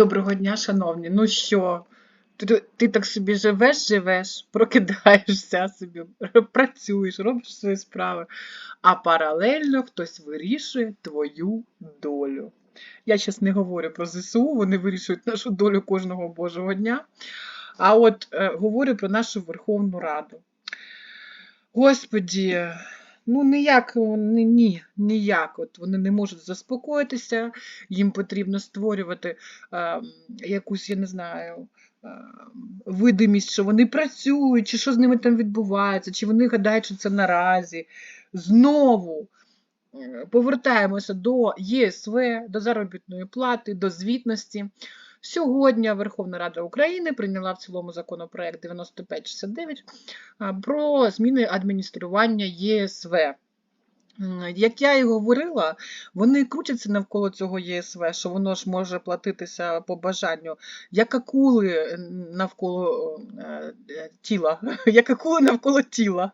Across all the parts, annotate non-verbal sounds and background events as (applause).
Доброго дня, шановні. Ну що, ти, так собі живеш, живеш, прокидаєшся собі, працюєш, робиш свої справи, а паралельно хтось вирішує твою долю. Я зараз не говорю про ЗСУ, вони вирішують нашу долю кожного божого дня. А от е, говорю про нашу Верховну Раду. Господі, ну ніяк, ні, ні, ніяк. От вони не можуть заспокоїтися, їм потрібно створювати е, якусь, я не знаю, е, видимість, що вони працюють, чи що з ними там відбувається, чи вони гадають, що це наразі. Знову е, повертаємося до ЄСВ, до заробітної плати, до звітності. Сьогодні Верховна Рада України прийняла в цілому законопроект 9569 а, про зміни адміністрування ЄСВ. Як я і говорила, вони крутяться навколо цього ЄСВ, що воно ж може платитися по бажанню, як акули навколо е, тіла, (laughs) як акули навколо тіла.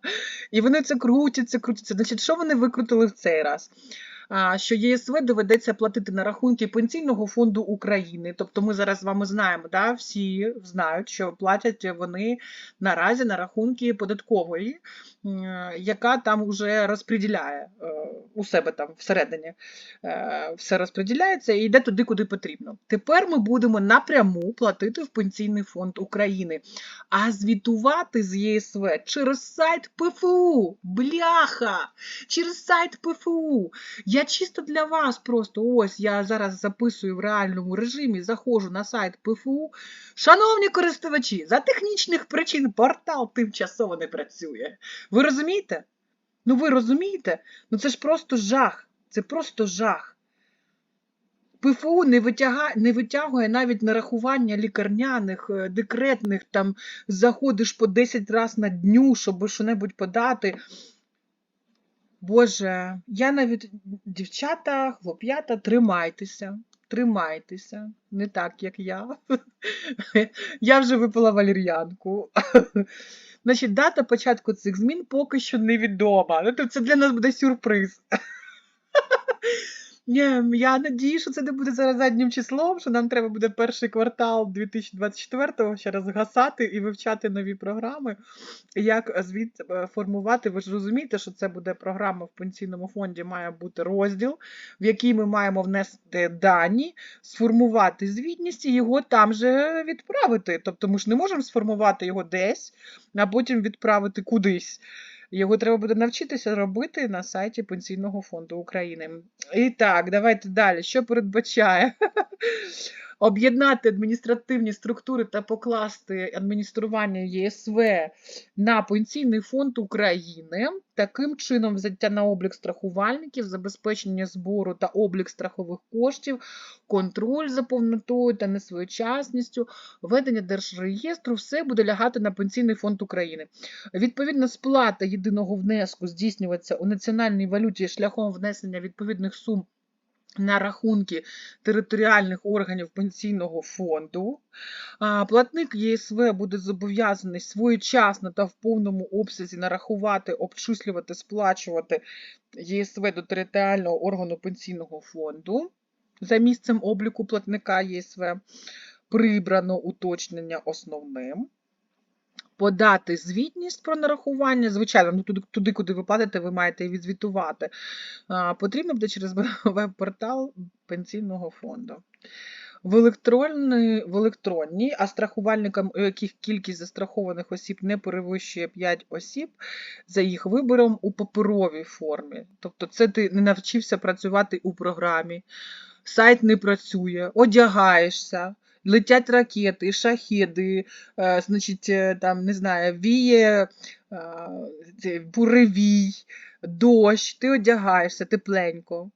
І вони це крутяться, крутяться. Значить, що вони викрутили в цей раз? Що ЄСВ доведеться платити на рахунки Пенсійного фонду України. Тобто ми зараз з вами знаємо, да, всі знають, що платять вони наразі на рахунки податкової, яка там вже розподіляє е, у себе там всередині. е, Все розподіляється і йде туди, куди потрібно. Тепер ми будемо напряму платити в Пенсійний фонд України, а звітувати з ЄСВ через сайт ПФУ. Бляха! Через сайт ПФУ. Я чисто для вас просто ось я зараз записую в реальному режимі, заходжу на сайт ПФУ. Шановні користувачі, за технічних причин портал тимчасово не працює. Ви розумієте? Ну ви розумієте? Ну це ж просто жах. Це просто жах. ПФУ не витягає, не витягує навіть нарахування лікарняних, е, декретних, там заходиш по 10 разів на дню, щоб що-небудь подати. Боже, я навіть, дівчата, хлоп'ята, тримайтеся, тримайтеся, не так, як я. (laughs) Я вже випила валір'янку. Значить, дата початку цих змін поки що невідома. Ну, тобто Це для нас буде сюрприз. Ні, я надію, що це не буде зараз заднім числом, що нам треба буде перший квартал 2024-го ще раз гасати і вивчати нові програми. Як звіт е, формувати. Ви ж розумієте, що це буде програма в пенсійному фонді, має бути розділ, в який ми маємо внести дані, сформувати звітність і його там же відправити. Тобто ми ж не можемо сформувати його десь, а потім відправити кудись. Його треба буде навчитися робити на сайті Пенсійного фонду України. І так, давайте далі. Що передбачає? Об'єднати адміністративні структури та покласти адміністрування ЄСВ на Пенсійний фонд України. Таким чином, взяття на облік страхувальників, забезпечення збору та облік страхових коштів, контроль за повнотою та несвоєчасністю, ведення держреєстру, все буде лягати на Пенсійний фонд України. Відповідно, сплата єдиного внеску здійснюється у національній валюті шляхом внесення відповідних сум на рахунки територіальних органів пенсійного фонду. Платник ЄСВ буде зобов'язаний своєчасно та в повному обсязі нарахувати, обчислювати, сплачувати ЄСВ до територіального органу пенсійного фонду за місцем обліку платника ЄСВ. Прибрано уточнення основним подати звітність про нарахування. Звичайно, ну туди, туди, куди ви платите, ви маєте і відзвітувати. Потрібно буде через (laughs) веб-портал пенсійного фонду. В електронній, в електронній, а страхувальникам, у яких кількість застрахованих осіб не перевищує 5 осіб, за їх вибором у паперовій формі. Тобто, це ти не навчився працювати у програмі, сайт не працює, одягаєшся, летять ракети, шахеди, е, значить, е, там, не знаю, віє е, буревій, дощ, ти одягаєшся тепленько,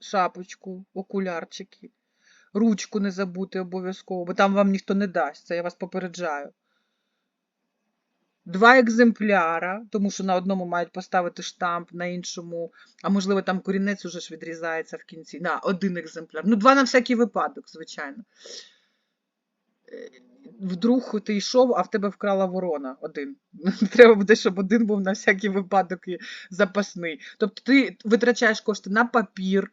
шапочку, окулярчики. Ручку не забути обов'язково, бо там вам ніхто не дасть, це я вас попереджаю. Два екземпляра, тому що на одному мають поставити штамп, на іншому, а можливо, там корінець уже ж відрізається в кінці. На, один екземпляр. Ну, два на всякий випадок, звичайно. Вдруг ти йшов, а в тебе вкрала ворона один. (laughs) Треба буде, щоб один був на всякий випадок і запасний. Тобто ти витрачаєш кошти на папір,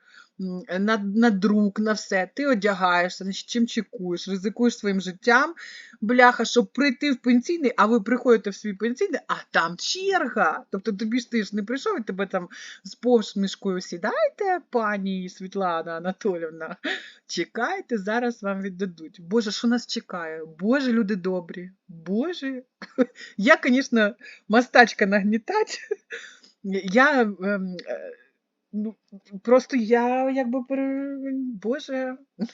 на, на друк, на все. Ти одягаєшся, чим чекуєш, ризикуєш своїм життям, бляха, щоб прийти в пенсійний, а ви приходите в свій пенсійний, а там черга. Тобто тобі ж ти ж не прийшов і тебе там з посмішкою сідайте, пані Світлана Анатолівна. Чекайте, зараз вам віддадуть. Боже, що нас чекає? Боже, люди добрі. Боже. (laughs) Я, звісно, мастачка нагнітати. Я ем, е, ну, просто я якби. Боже. (laughs)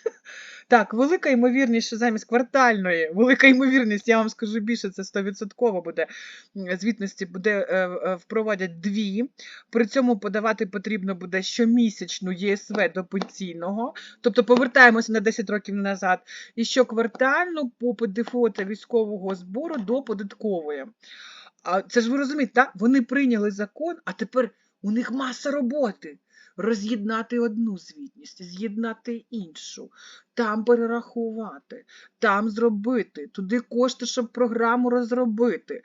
Так, велика ймовірність, що замість квартальної, велика ймовірність, я вам скажу більше, це 100% буде звітності, буде е, е, впровадять дві. При цьому подавати потрібно буде щомісячну ЄСВ до пенсійного, тобто повертаємося на 10 років назад, і щоквартальну по та військового збору до податкової. А це ж ви розумієте, так? вони прийняли закон, а тепер у них маса роботи. Роз'єднати одну звітність, з'єднати іншу, там перерахувати, там зробити, туди кошти, щоб програму розробити.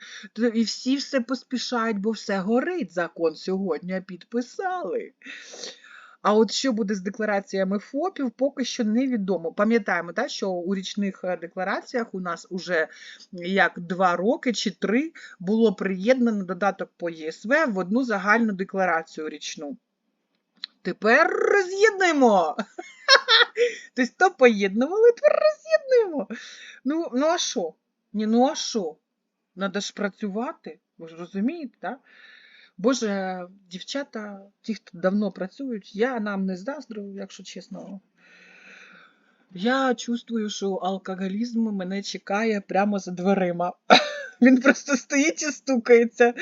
І всі все поспішають, бо все горить. Закон сьогодні підписали. А от що буде з деклараціями ФОПів, поки що невідомо. Пам'ятаємо, так, що у річних е, деклараціях у нас уже як два роки чи три було приєднано додаток по ЄСВ в одну загальну декларацію річну. Тепер роз'єднуємо. (laughs) Тобто то поєднували, тепер роз'єднуємо. Ну, ну а що? Ні, ну а що? Надо ж працювати, ви ж розумієте, так? Боже, дівчата, ті, хто давно працюють, я нам не заздрю, якщо чесно. Я чувствую, що алкоголізм мене чекає прямо за дверима. (laughs) Він просто стоїть і стукається.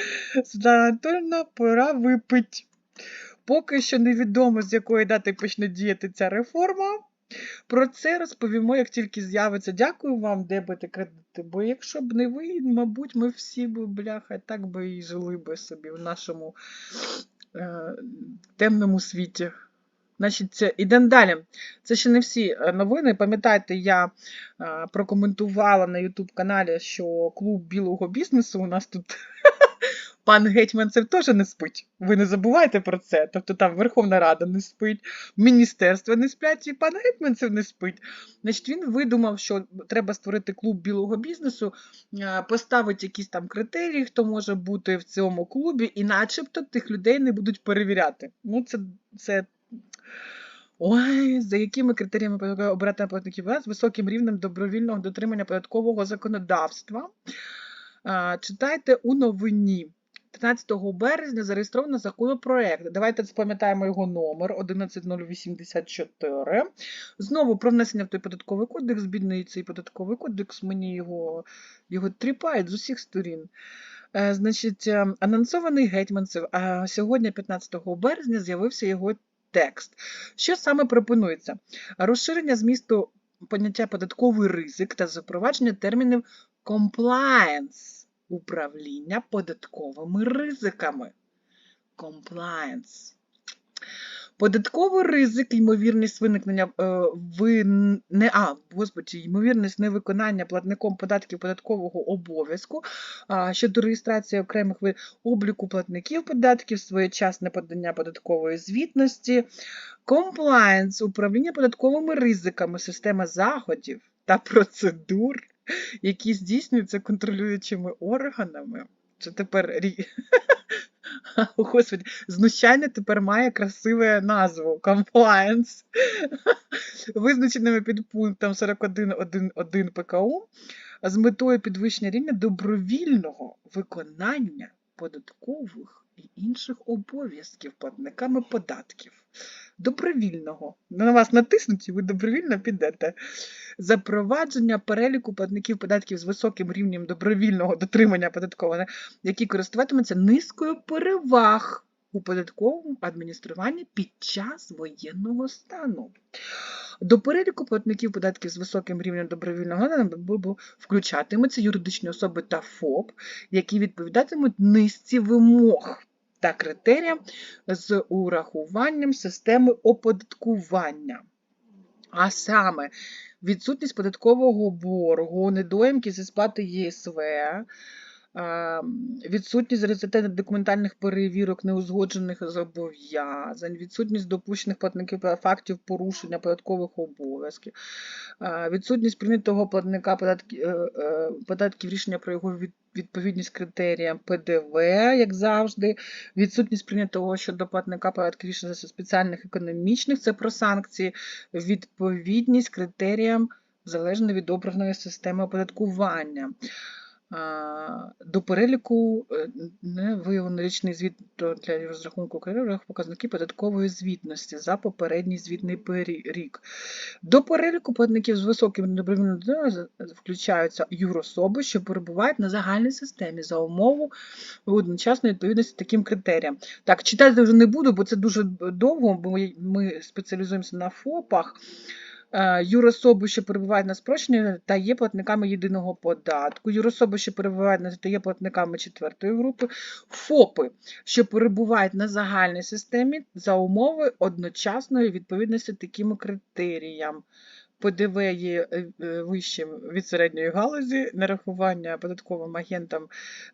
Світлана Анатольовна, пора випить. Поки що невідомо, з якої дати почне діяти ця реформа. Про це розповімо, як тільки з'явиться. Дякую вам, дебити кредити. Бо якщо б не ви, мабуть, ми всі б, бляха, так би і жили би собі в нашому е, темному світі. Значить, це- ідемо далі. Це ще не всі е, новини. Пам'ятаєте, я е, прокоментувала на YouTube каналі, що клуб білого бізнесу у нас тут (laughs) пан Гетьманцев теж не спить. Ви не забувайте про це. Тобто там Верховна Рада не спить, міністерство не сплять, і пан Гетьманцев не спить. Значить, він видумав, що треба створити клуб білого бізнесу, е, поставити якісь там критерії, хто може бути в цьому клубі, і начебто тих людей не будуть перевіряти. Ну, це, це Ой, за якими критеріями обирати платників з високим рівнем добровільного дотримання податкового законодавства? Читайте у новині. 13 березня зареєстровано законопроект. Давайте спам'ятаємо його номер 11084. Знову про внесення в той податковий кодекс. Бідний цей податковий кодекс, мені його, його тріпають з усіх сторін. Е, Значить, е, анонсований гетьманцев. А сьогодні, 15 березня, з'явився його текст. Що саме пропонується? Розширення змісту поняття податковий ризик та запровадження термінів compliance управління податковими ризиками. Compliance. Податковий ризик, ймовірність виникнення е, ви не а, господі, ймовірність невиконання платником податків податкового обов'язку щодо реєстрації окремих обліку платників податків, своєчасне подання податкової звітності, комплаєнс, управління податковими ризиками, система заходів та процедур, (laughs) які здійснюються контролюючими органами. Це тепер (laughs) О, Господи, знущання тепер має красиву назву compliance, (laughs) визначеними підпунктом 41.1.1 ПКУ з метою підвищення рівня добровільного виконання податкових і інших обов'язків платниками податків. Добровільного. На вас натиснуть, і ви добровільно підете. Запровадження переліку платників податків з високим рівнем добровільного дотримання податкового які користуватимуться низкою переваг у податковому адмініструванні під час воєнного стану. До переліку платників податків з високим рівнем добровільного включатимуться юридичні особи та ФОП, які відповідатимуть низці вимог та критеріям з урахуванням системи оподаткування. А саме відсутність податкового боргу, недоїмки зі сплати ЄСВ, відсутність результатів документальних перевірок неузгоджених зобов'язань, відсутність допущених платників фактів порушення податкових обов'язків, е, відсутність прийнятого платника е, е, податків рішення про його відповідність критеріям ПДВ, як завжди, відсутність прийнятого щодо платника податків рішення спеціальних економічних, це про санкції, відповідність критеріям залежно від обраної системи оподаткування. До переліку е, не виявлено річний звіт для розрахунку критеріїв показників податкової звітності за попередній звітний рік. До переліку платників з високим добровільним включаються юрособи, що перебувають на загальній системі за умову одночасної відповідності таким критеріям. Так, читати вже не буду, бо це дуже довго, бо ми спеціалізуємося на ФОПах. Е, Юрособи, що перебувають на спрощенні, та є платниками єдиного податку. Юрособи, що перебувають на та є платниками четвертої групи. ФОПи, що перебувають на загальній системі за умови одночасної відповідності таким критеріям. ПДВ є е, е, вищим від середньої галузі, нарахування податковим агентам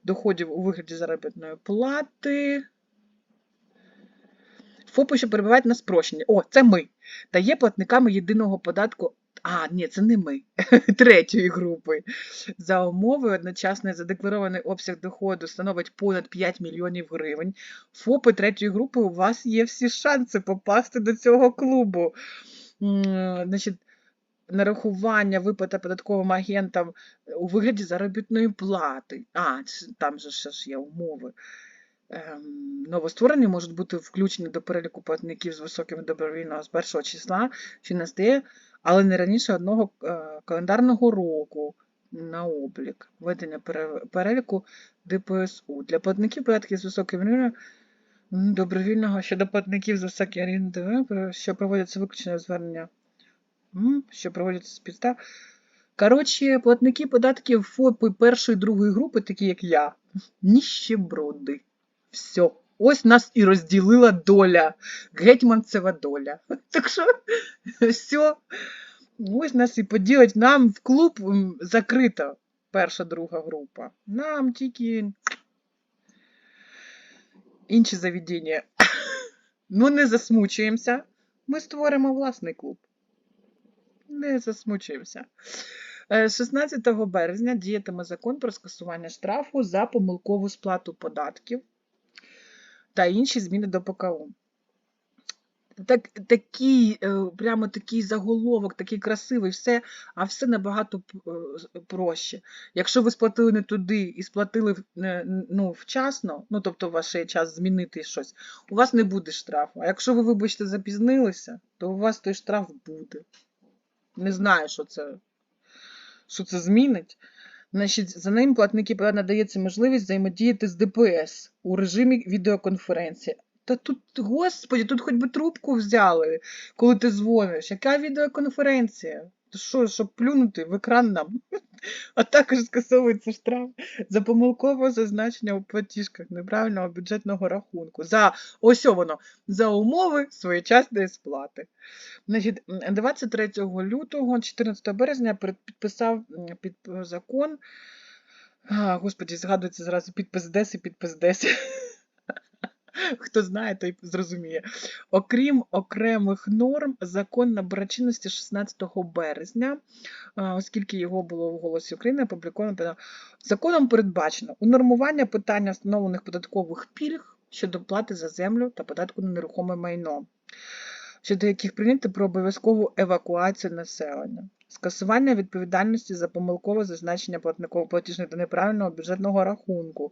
доходів у вигляді заробітної плати. ФОПи, що перебувають на спрощенні. О, це ми. Та є платниками єдиного податку. А, ні, це не ми. (laughs) Третьої групи. За умови одночасний задекларований обсяг доходу становить понад 5 мільйонів гривень. ФОПи третьої групи, у вас є всі шанси попасти до цього клубу. Значить, нарахування виплата податковим агентам у вигляді заробітної плати. А, там же ж є умови. Ем, Новостворені можуть бути включені до переліку платників з високим добровільного з першого числа, що настає, але не раніше одного е, календарного року на облік. Введення переліку ДПСУ. Для платників податків з високим рівнем добровільного щодо платників з високим рівнем ДВ, що проводяться виключення звернення, що проводяться з підстав. Коротше, платники податків ФОПи першої другої групи, такі як я, (laughs) ніщеброди. Все. Ось нас і розділила доля. Гетьманцева доля. (laughs) Так що (laughs) все. Ось нас і поділить. Нам в клуб закрита перша друга група. Нам тільки інші заведення. (laughs) Ну, не засмучуємося. Ми створимо власний клуб. Не засмучуємося. Е, 16 березня діятиме закон про скасування штрафу за помилкову сплату податків та інші зміни до ПКУ. Так, такий, е, прямо такий заголовок, такий красивий, все, а все набагато е, проще. Якщо ви сплатили не туди і сплатили ну, вчасно, ну тобто є час змінити щось, у вас не буде штрафу. А якщо ви, вибачте, запізнилися, то у вас той штраф буде. Не знаю, що це, що це змінить. Значить, за ним платники ПД надається можливість взаємодіяти з ДПС у режимі відеоконференції. Та тут, господі, тут хоч би трубку взяли, коли ти дзвониш. Яка відеоконференція? Що, щоб плюнути в екран нам? (laughs) А також скасовується штраф за помилкове зазначення у платіжках неправильного бюджетного рахунку. За ось воно, за умови своєчасної сплати. Значить, 23 лютого, 14 березня підписав під закон. Господі, згадується зразу підпис ДЕС і підпис ДЕС. (laughs) (laughs) Хто знає, той зрозуміє. Окрім окремих норм, закон набере чинності 16 березня, оскільки його було в голосі України опубліковано. Законом передбачено унормування питання встановлених податкових пільг щодо плати за землю та податку на нерухоме майно, щодо яких прийняти про обов'язкову евакуацію населення. Скасування відповідальності за помилкове зазначення платникового платіжного та неправильного бюджетного рахунку,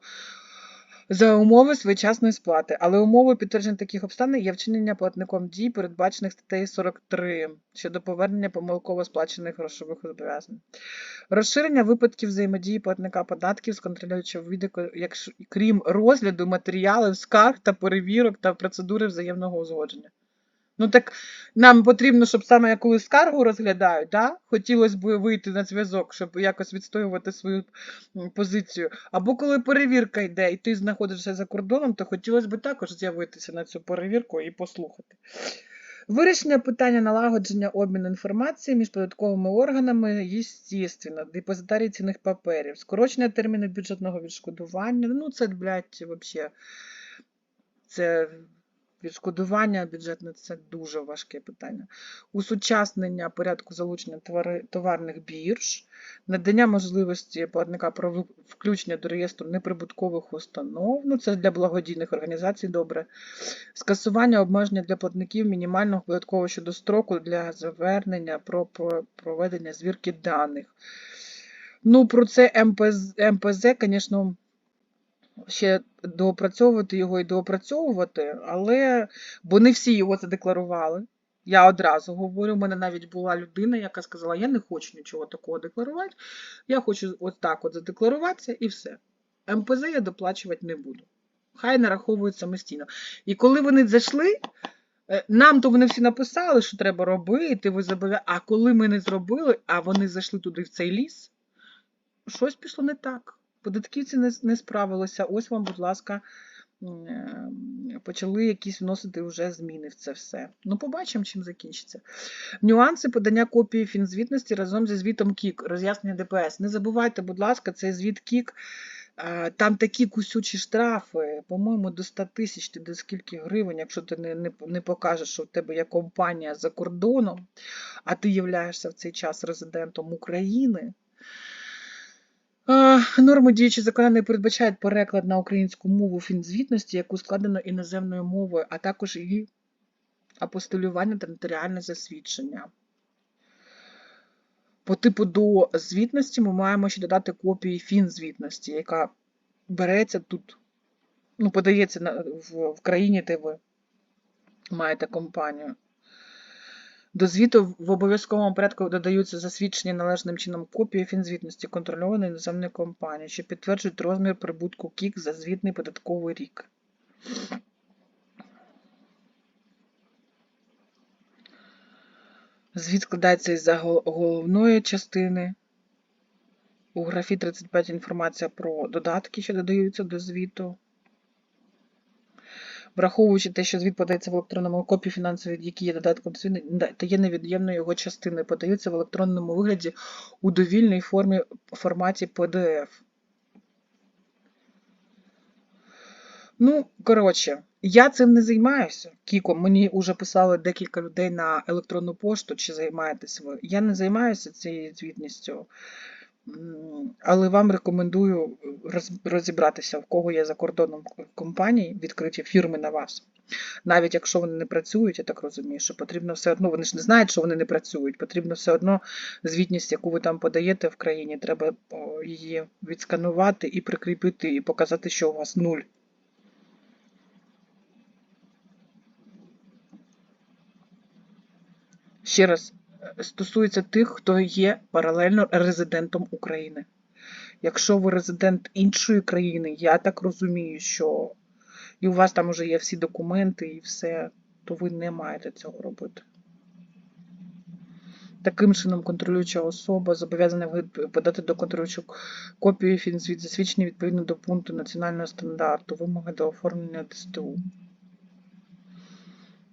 за умови своєчасної сплати, але умовою підтвердження таких обставин є вчинення платником дій, передбачених статтею 43 щодо повернення помилково сплачених грошових зобов'язань. Розширення випадків взаємодії платника податків з контролюючого відео, якщо крім розгляду матеріалів, скарг та перевірок та процедури взаємного узгодження. Ну так нам потрібно, щоб саме як коли скаргу розглядають, да? хотілося б вийти на зв'язок, щоб якось відстоювати свою позицію. Або коли перевірка йде, і ти знаходишся за кордоном, то хотілося б також з'явитися на цю перевірку і послухати. Вирішення питання налагодження обміну інформації між податковими органами, естественно, депозитарій цінних паперів, скорочення терміну бюджетного відшкодування. Ну, це, блядь, вообще, це відшкодування бюджетне це дуже важке питання. Усучаснення порядку залучення товарних бірж, надання можливості платника про включення до реєстру неприбуткових установ. Ну, це для благодійних організацій добре скасування обмеження для платників мінімального податкового щодо строку для завернення про про- проведення звірки даних. Ну, про це МПЗ, МПЗ, звісно, ще доопрацьовувати його і доопрацьовувати, але бо не всі його задекларували. Я одразу говорю, у мене навіть була людина, яка сказала, я не хочу нічого такого декларувати, я хочу ось так от задекларуватися і все. МПЗ я доплачувати не буду. Хай нараховують самостійно. І коли вони зайшли, е, нам то вони всі написали, що треба робити, ви зобов'я... А коли ми не зробили, а вони зайшли туди в цей ліс, щось пішло не так. Податківці не, не справилися. Ось вам, будь ласка, е, почали якісь вносити вже зміни в це все. Ну, побачимо, чим закінчиться. Нюанси подання копії фінзвітності разом зі звітом КІК, роз'яснення ДПС. Не забувайте, будь ласка, цей звіт КІК. е, Там такі кусючі штрафи, по-моєму, до 100 тисяч ти до скільки гривень, якщо ти не, не, не покажеш, що в тебе є компанія за кордоном, а ти являєшся в цей час резидентом України. Норми діючі закони не передбачають переклад на українську мову фінзвітності, яку складено іноземною мовою, а також її апостолювання та нотаріальне засвідчення. По типу до звітності ми маємо ще додати копії фінзвітності, яка береться тут, ну, подається в країні, де ви маєте компанію. До звіту в обов'язковому порядку додаються засвідчені належним чином копії фінзвітності контрольованої іноземної компанії, що підтверджують розмір прибутку КІК за звітний податковий рік. Звіт складається із головної частини. У графі 35 інформація про додатки, що додаються до звіту. Враховуючи те, що звіт подається в електронному копії фінансові, які є додатком та є невід'ємною його частиною, подаються в електронному вигляді у довільній формі форматі PDF. Ну, коротше, я цим не займаюся. Кіком, мені вже писали декілька людей на електронну пошту, чи займаєтесь ви. Я не займаюся цією звітністю, але вам рекомендую розібратися, в кого є за кордоном компанії, відкриті фірми на вас. Навіть якщо вони не працюють, я так розумію, що потрібно все одно, вони ж не знають, що вони не працюють, потрібно все одно звітність, яку ви там подаєте в країні, треба її відсканувати і прикріпити, і показати, що у вас нуль. Ще раз, е, стосується тих, хто є паралельно резидентом України. Якщо ви резидент іншої країни, я так розумію, що і у вас там вже є всі документи і все, то ви не маєте цього робити. Таким чином, контролююча особа зобов'язана подати до контролюючого копію фінзвіт, засвідчення відповідно до пункту національного стандарту, вимоги до оформлення ДСТУ.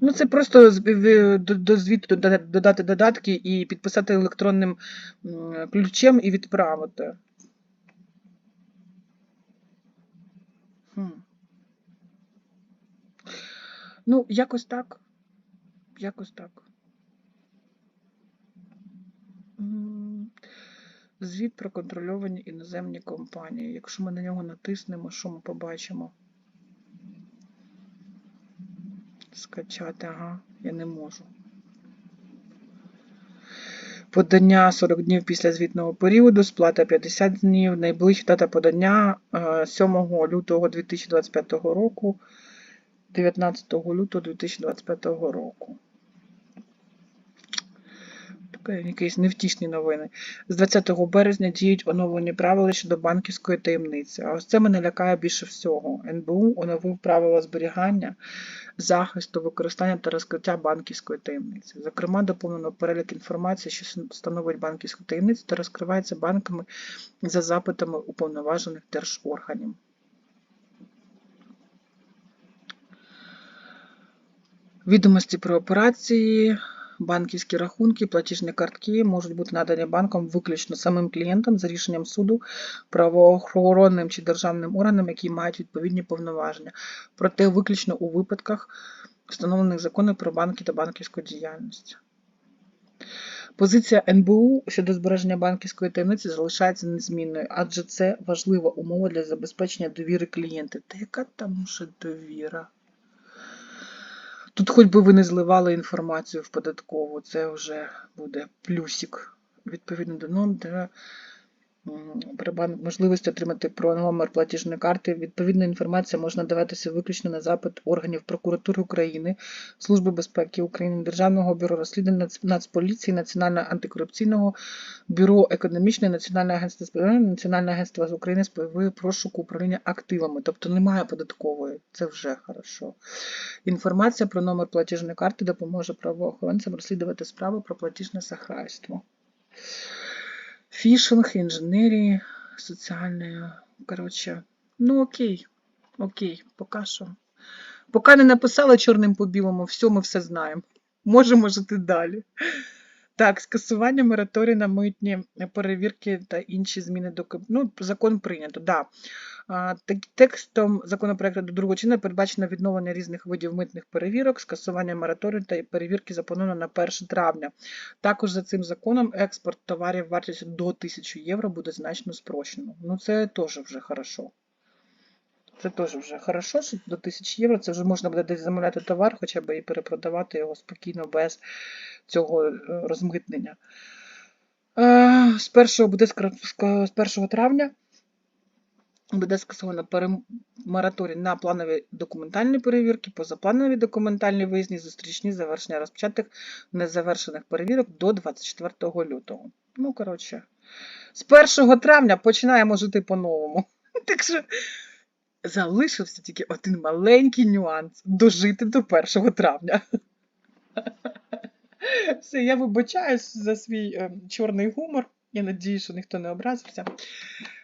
Ну, це просто до, звіту додати додатки і підписати електронним ключем і відправити. Ну, якось так. Якось так. Звіт про контрольовані іноземні компанії. Якщо ми на нього натиснемо, що ми побачимо? Скачати, ага, я не можу. Подання 40 днів після звітного періоду, сплата 50 днів. Найближча дата подання е, 7 лютого 2025 року, 19 лютого 2025 року. Якісь невтішні новини. З 20 березня діють оновлені правила щодо банківської таємниці. А ось це мене лякає більше всього. НБУ оновив правила зберігання, захисту, використання та розкриття банківської таємниці. Зокрема, доповнено перелік інформації, що становить банківську таємницю та розкривається банками за запитами уповноважених держорганів. Відомості про операції, банківські рахунки, платіжні картки можуть бути надані банком виключно самим клієнтам за рішенням суду, правоохоронним чи державним органам, які мають відповідні повноваження. Проте виключно у випадках, встановлених законом про банки та банківську діяльність. Позиція НБУ щодо збереження банківської таємниці залишається незмінною, адже це важлива умова для забезпечення довіри клієнтів. Та яка там уже довіра? Тут хоч би ви не зливали інформацію в податкову, це вже буде плюсик. Відповідно до норм, можливості отримати про номер платіжної карти. Відповідна інформація може надаватися виключно на запит органів прокуратури України, Служби безпеки України, Державного бюро розслідувань Нацполіції, Національного антикорупційного бюро економічної, Національне агентство з Національне агентство з України з ПВ розшуку управління активами. Тобто немає податкової, це вже хорошо. Інформація про номер платіжної карти допоможе правоохоронцям розслідувати справи про платіжне шахрайство. Фішинг, інженерії, соціальне. Коротше, ну окей, окей, поки що. Поки не написали чорним по білому, все, ми все знаємо. Можемо жити далі. Так, скасування мораторію на митні перевірки та інші зміни до Ну, закон прийнято, да. Текстом законопроекту до другого чина передбачено відновлення різних видів митних перевірок, скасування мораторію та перевірки заплановано на 1 травня. Також за цим законом експорт товарів вартістю до 1000 євро буде значно спрощено. Ну, це теж вже хорошо. Це теж вже хорошо, що до 1000 євро це вже можна буде десь замовляти товар, хоча б і перепродавати його спокійно без цього е, розмитнення. Е, З 1 буде з 1 травня буде скасовано мораторій на планові документальні перевірки, позапланові документальні виїзні, зустрічні, завершення розпочатих незавершених перевірок до 24 лютого. Ну, коротше, з 1 травня починаємо жити по-новому. (laughs) Так що залишився тільки один маленький нюанс дожити до 1 травня. (laughs) Все, я вибачаюсь за свій е, чорний гумор. Я надію, що ніхто не образився.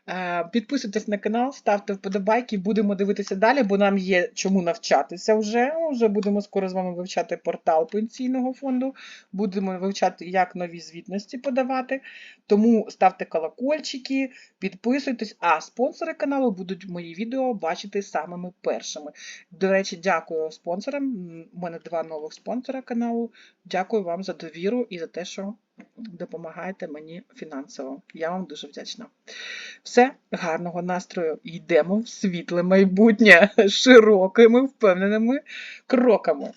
Е, підписуйтесь на канал, ставте вподобайки, будемо дивитися далі, бо нам є чому навчатися вже. Вже будемо скоро з вами вивчати портал пенсійного фонду, будемо вивчати, як нові звітності подавати. Тому ставте колокольчики, підписуйтесь, а спонсори каналу будуть мої відео бачити самими першими. До речі, дякую спонсорам. У мене два нових спонсора каналу. Дякую вам за довіру і за те, що допомагаєте мені фінансово. Я вам дуже вдячна. Все, гарного настрою. Йдемо в світле майбутнє (laughs) широкими, впевненими кроками.